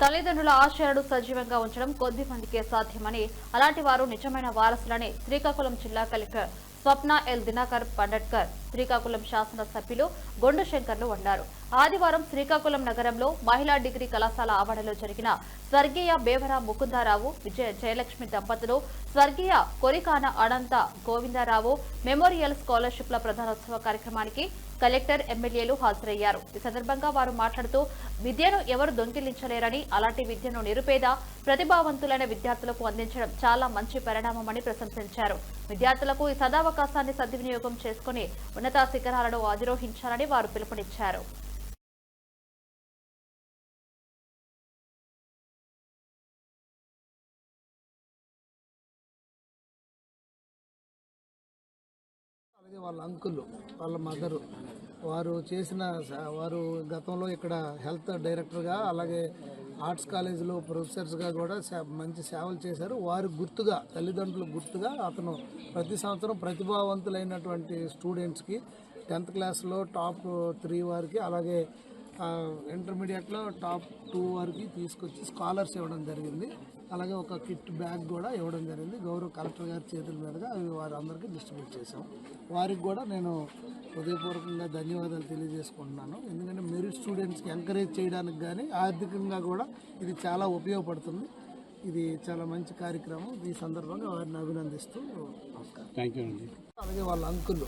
తల్లిదండ్రుల ఆశయాలను సజీవంగా ఉంచడం కొద్ది మందికే సాధ్యమని అలాంటి వారు నిజమైన వారసులని శ్రీకాకుళం జిల్లా కలెక్టర్ స్వప్న ఎల్. దినాకర్ పండట్కర్. శ్రీకాకుళం శాసనసభ్యులు గొండు శంకర్లు అన్నారు ఆదివారం శ్రీకాకుళం నగరంలో మహిళా డిగ్రీ కళాశాల ఆవరణలో జరిగిన స్వర్గీయ బేవర ముకుందారావు విజయ జయలక్ష్మి దంపతులు స్వర్గీయ కొరికాన అనంత గోవిందరావు మెమోరియల్ స్కాలర్షిప్ల ప్రధానోత్సవ కార్యక్రమానికి కలెక్టర్ ఎమ్మెల్యేలు హాజరయ్యారు. ఈ సందర్భంగా వారు మాట్లాడుతూ విద్యను ఎవరు దొంగిలించలేరని అలాంటి విద్యను నిరుపేద ప్రతిభావంతులైన విద్యార్థులకు అందించడం చాలా మంచి పరిణామమని ప్రశంసించారు. విద్యార్థులకు ఈ సదావకాశాన్ని సద్వినియోగం చేసుకుని ఉన్నత శిఖరాలను అధిరోహించాలని వారు పిలుపునిచ్చారు. అలాగే వాళ్ళ అంకుల్ వాళ్ళ మదరు. వారు చేసిన వారు గతంలో ఇక్కడ హెల్త్ డైరెక్టర్గా అలాగే ఆర్ట్స్ కాలేజీలో ప్రొఫెసర్స్గా కూడా సే- మంచి సేవలు చేశారు. వారి గుర్తుగా తల్లిదండ్రులు గుర్తుగా అతను ప్రతి సంవత్సరం ప్రతిభావంతులైనటువంటి స్టూడెంట్స్కి టెన్త్ క్లాస్లో టాప్ త్రీ వారికి అలాగే ఇంటర్మీడియట్లో టాప్ టూ వరకు తీసుకొచ్చి స్కాలర్స్ ఇవ్వడం జరిగింది. అలాగే ఒక కిట్ బ్యాగ్ కూడా ఇవ్వడం జరిగింది. గౌరవ కలెక్టర్ గారి చేతుల మీదుగా అవి వారందరికీ డిస్ట్రిబ్యూట్ చేశాం. వారికి కూడా నేను హృదయపూర్వకంగా ధన్యవాదాలు తెలియజేసుకుంటున్నాను. ఎందుకంటే మెరిట్ స్టూడెంట్స్కి ఎంకరేజ్ చేయడానికి కానీ ఆర్థికంగా కూడా ఇది చాలా ఉపయోగపడుతుంది. ఇది చాలా మంచి కార్యక్రమం. ఈ సందర్భంగా వారిని అభినందిస్తూ నమస్కారం. థ్యాంక్ యూ అండి. అలాగే వాళ్ళ అంకుల్.